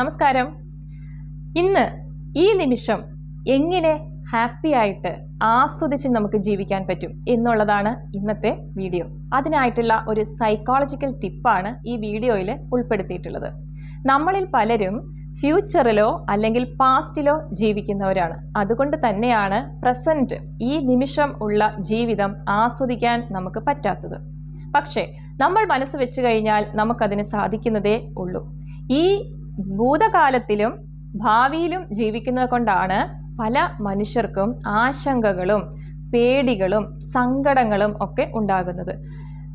നമസ്കാരം. ഇന്ന് ഈ നിമിഷം എങ്ങനെ ഹാപ്പി ആയിട്ട് ആസ്വദിച്ച് നമുക്ക് ജീവിക്കാൻ പറ്റും എന്നുള്ളതാണ് ഇന്നത്തെ വീഡിയോ. അതിനായിട്ടുള്ള ഒരു സൈക്കോളജിക്കൽ ടിപ്പാണ് ഈ വീഡിയോയിൽ ഉൾപ്പെടുത്തിയിട്ടുള്ളത്. നമ്മളിൽ പലരും ഫ്യൂച്ചറിലോ അല്ലെങ്കിൽ പാസ്റ്റിലോ ജീവിക്കുന്നവരാണ്. അതുകൊണ്ട് തന്നെയാണ് പ്രസന്റ് ഈ നിമിഷം ഉള്ള ജീവിതം ആസ്വദിക്കാൻ നമുക്ക് പറ്റാത്തത്. പക്ഷേ നമ്മൾ മനസ്സ് വെച്ച് കഴിഞ്ഞാൽ നമുക്കതിന് സാധിക്കുന്നതേ ഉള്ളൂ. ഈ ഭൂതകാലത്തിലും ഭാവിയിലും ജീവിക്കുന്നത് കൊണ്ടാണ് പല മനുഷ്യർക്കും ആശങ്കകളും പേടികളും സങ്കടങ്ങളും ഒക്കെ ഉണ്ടാകുന്നത്.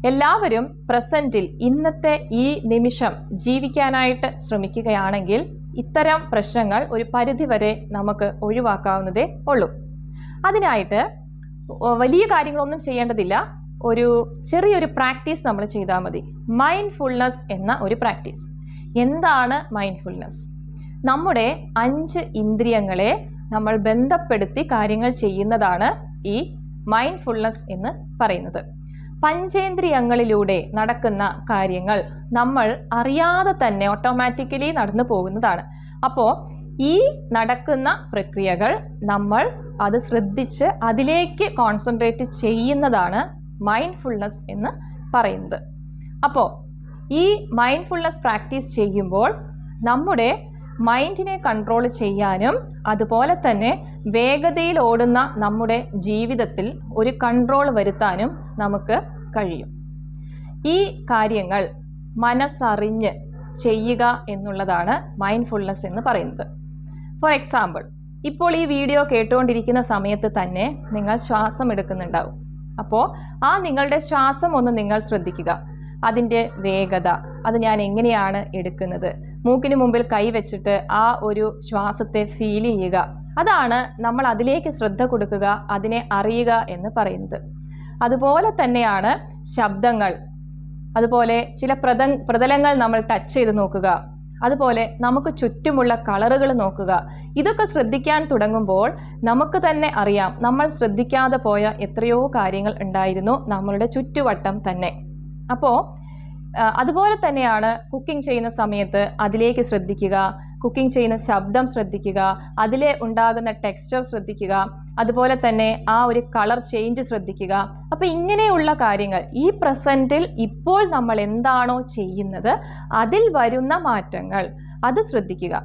എല്ലാവരും പ്രസന്റിൽ ഇന്നത്തെ ഈ നിമിഷം ജീവിക്കാനായിട്ട് ശ്രമിക്കുകയാണെങ്കിൽ ഇത്തരം പ്രശ്നങ്ങൾ ഒരു പരിധിവരെ നമുക്ക് ഒഴിവാക്കാവുന്നതേ ഉള്ളൂ. അതിനായിട്ട് വലിയ കാര്യങ്ങളൊന്നും ചെയ്യേണ്ടതില്ല. ഒരു ചെറിയൊരു പ്രാക്ടീസ് നമ്മൾ ചെയ്താൽ മതി. മൈൻഡ്ഫുൾനെസ് എന്ന ഒരു പ്രാക്ടീസ്. എന്താണ് മൈൻഡ്ഫുൾനെസ് നമ്മുടെ അഞ്ച് ഇന്ദ്രിയങ്ങളെ നമ്മൾ ബന്ധപ്പെടുത്തി കാര്യങ്ങൾ ചെയ്യുന്നതാണ് ഈ മൈൻഡ്ഫുൾനെസ് എന്ന് പറയുന്നത്. പഞ്ചേന്ദ്രിയങ്ങളിലൂടെ നടക്കുന്ന കാര്യങ്ങൾ നമ്മൾ അറിയാതെ തന്നെ ഓട്ടോമാറ്റിക്കലി നടന്നു പോകുന്നതാണ്. അപ്പോൾ ഈ നടക്കുന്ന പ്രക്രിയകൾ നമ്മൾ അത് ശ്രദ്ധിച്ച് അതിലേക്ക് കോൺസെൻട്രേറ്റ് ചെയ്യുന്നതാണ് മൈൻഡ്ഫുൾനെസ് എന്ന് പറയുന്നത്. അപ്പോൾ ഈ മൈൻഡ്ഫുൾനെസ് പ്രാക്ടീസ് ചെയ്യുമ്പോൾ നമ്മുടെ മൈൻഡിനെ കൺട്രോൾ ചെയ്യാനും അതുപോലെ തന്നെ വേഗതയിൽ ഓടുന്ന നമ്മുടെ ജീവിതത്തിൽ ഒരു കൺട്രോൾ വരുത്താനും നമുക്ക് കഴിയും. ഈ കാര്യങ്ങൾ മനസ്സറിഞ്ഞ് ചെയ്യുക എന്നുള്ളതാണ് മൈൻഡ്ഫുൾനെസ് എന്ന് പറയുന്നത്. ഫോർ എക്സാമ്പിൾ ഇപ്പോൾ ഈ വീഡിയോ കേട്ടുകൊണ്ടിരിക്കുന്ന സമയത്ത് തന്നെ നിങ്ങൾ ശ്വാസം എടുക്കുന്നുണ്ടാവും. അപ്പോൾ ആ നിങ്ങളുടെ ശ്വാസം ഒന്ന് നിങ്ങൾ ശ്രദ്ധിക്കുക. അതിന്റെ വേഗത അത് ഞാൻ എങ്ങനെയാണ് എടുക്കുന്നത്? മൂക്കിന് മുമ്പിൽ കൈവച്ചിട്ട് ആ ഒരു ശ്വാസത്തെ ഫീൽ ചെയ്യുക. അതാണ് നമ്മൾ അതിലേക്ക് ശ്രദ്ധ കൊടുക്കുക അതിനെ അറിയുക എന്ന് പറയുന്നത്. അതുപോലെ തന്നെയാണ് ശബ്ദങ്ങൾ. അതുപോലെ ചില പ്രത പ്രതലങ്ങൾ നമ്മൾ ടച്ച് ചെയ്ത് നോക്കുക. അതുപോലെ നമുക്ക് ചുറ്റുമുള്ള കളറുകൾ നോക്കുക. ഇതൊക്കെ ശ്രദ്ധിക്കാൻ തുടങ്ങുമ്പോൾ നമുക്ക് തന്നെ അറിയാം നമ്മൾ ശ്രദ്ധിക്കാതെ പോയ എത്രയോ കാര്യങ്ങൾ ഉണ്ടായിരുന്നു നമ്മളുടെ ചുറ്റുവട്ടം തന്നെ. അപ്പോൾ അതുപോലെ തന്നെയാണ് കുക്കിംഗ് ചെയ്യുന്ന സമയത്ത് അതിലേക്ക് ശ്രദ്ധിക്കുക കുക്കിംഗ് ചെയ്യുന്ന ശബ്ദം ശ്രദ്ധിക്കുക അതിലെ ഉണ്ടാകുന്ന ടെക്സ്ചർ ശ്രദ്ധിക്കുക അതുപോലെ തന്നെ ആ ഒരു കളർ ചേഞ്ച് ശ്രദ്ധിക്കുക. അപ്പോൾ ഇങ്ങനെയുള്ള കാര്യങ്ങൾ ഈ പ്രസന്റിൽ ഇപ്പോൾ നമ്മൾ എന്താണോ ചെയ്യുന്നത് അതിൽ വരുന്ന മാറ്റങ്ങൾ അത് ശ്രദ്ധിക്കുക.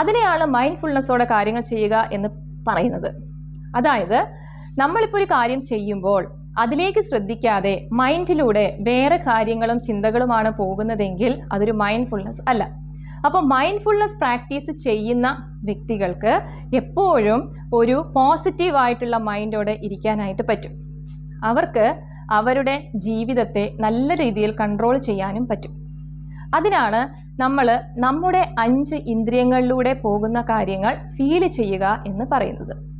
അതിനെയാണ് മൈൻഡ്ഫുൾനെസ്സോടെ കാര്യങ്ങൾ ചെയ്യുക എന്ന് പറയുന്നത്. അതായത് നമ്മളിപ്പോൾ ഒരു കാര്യം ചെയ്യുമ്പോൾ അതിലേക്ക് ശ്രദ്ധിക്കാതെ മൈൻഡിലൂടെ വേറെ കാര്യങ്ങളും ചിന്തകളുമാണ് പോകുന്നതെങ്കിൽ അതൊരു മൈൻഡ്ഫുൾനെസ് അല്ല. അപ്പോൾ മൈൻഡ്ഫുൾനെസ് പ്രാക്ടീസ് ചെയ്യുന്ന വ്യക്തികൾക്ക് എപ്പോഴും ഒരു പോസിറ്റീവ് ആയിട്ടുള്ള മൈൻഡോടെ ഇരിക്കാനായിട്ട് പറ്റും. അവർക്ക് അവരുടെ ജീവിതത്തെ നല്ല രീതിയിൽ കൺട്രോൾ ചെയ്യാനും പറ്റും. അതിനാണ് നമ്മൾ നമ്മുടെ അഞ്ച് ഇന്ദ്രിയങ്ങളിലൂടെ പോകുന്ന കാര്യങ്ങൾ ഫീൽ ചെയ്യുക എന്ന് പറയുന്നത്.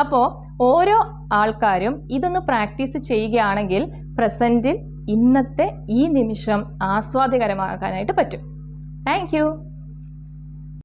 അപ്പോൾ ഓരോ ആൾക്കാരും ഇതൊന്ന് പ്രാക്ടീസ് ചെയ്യുകയാണെങ്കിൽ പ്രസന്റിൽ ഇന്നത്തെ ഈ നിമിഷം ആസ്വാദ്യകരമാക്കാനായിട്ട് പറ്റും. താങ്ക്